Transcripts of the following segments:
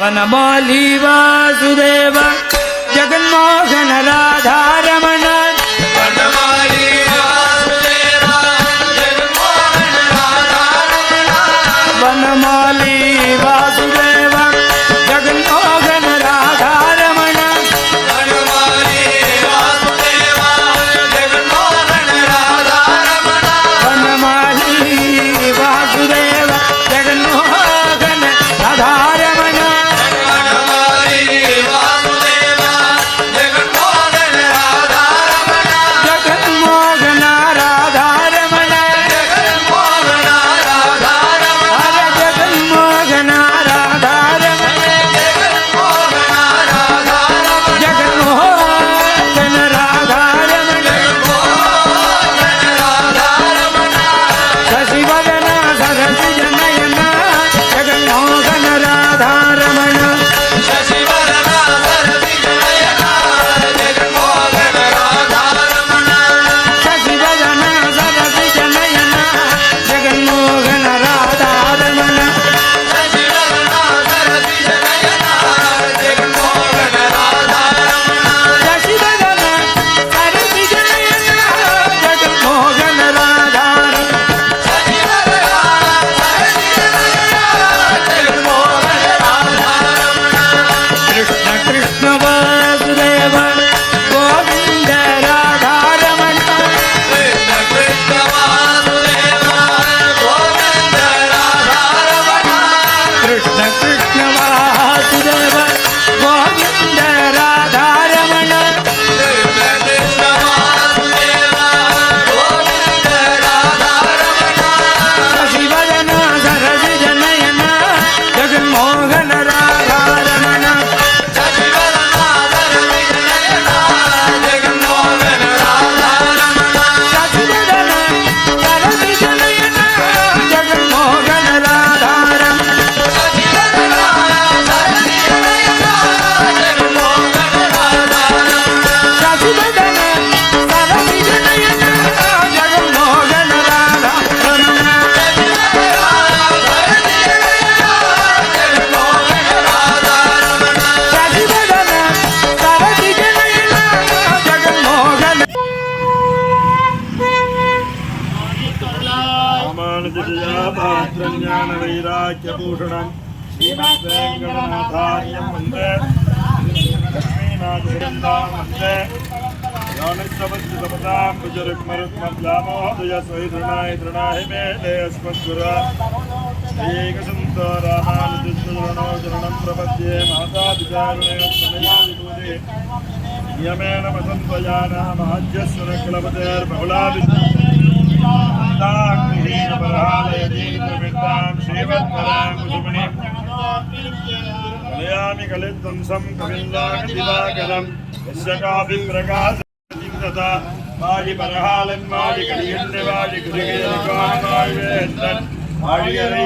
వనమాలి వాసుదేవ జగన్మోహన రాధారమణ శ్రీనాథేంద్రనాథాయం వందే. లక్ష్మీనాథేందాం వందే యోనిస్తమద్భుతపదాం భుజరుక్మరుక్మద్లామోహదయ స్వై తృణాయ తృణాయ మేలే అస్మద్గుర శ్రీకసంతో రామానుజుణో చరణం ప్రపద్యే మాతాపిచారుణే సమయాధిపదే నియమేన వసంతయానా మహజ్యస్వర కులపతేర్బహుళాభిషేక శ్రీవత్పరాం కుసుమణి कलयामि कलिध्वंसं कविन्दाकदिवाकरं यस्य कापि प्रकाशतिं तथा வாழி பரகாலன் வாழி கலியன்று வாழி குருகையரிகான் வாழ்வேந்தன் வாழியரை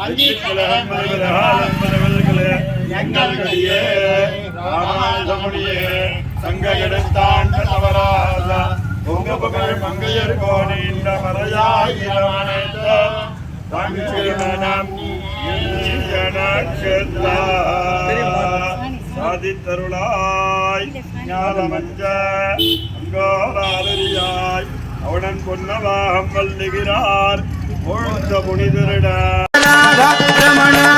அஞ்சு கிழகம் எங்களிடையே ராமாயணமுடியே சங்க எடுத்தாண்ட நவராசா உங்க புகழ் மங்கையர் கோடி இந்த சாதித்தருளாய் ஞானமஞ்ச அங்கோராரியாய் அவனன் பொன்னவாகம் வல்லுகிறார். புனிதரிட ரமணா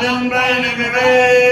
Adam Brian MMA.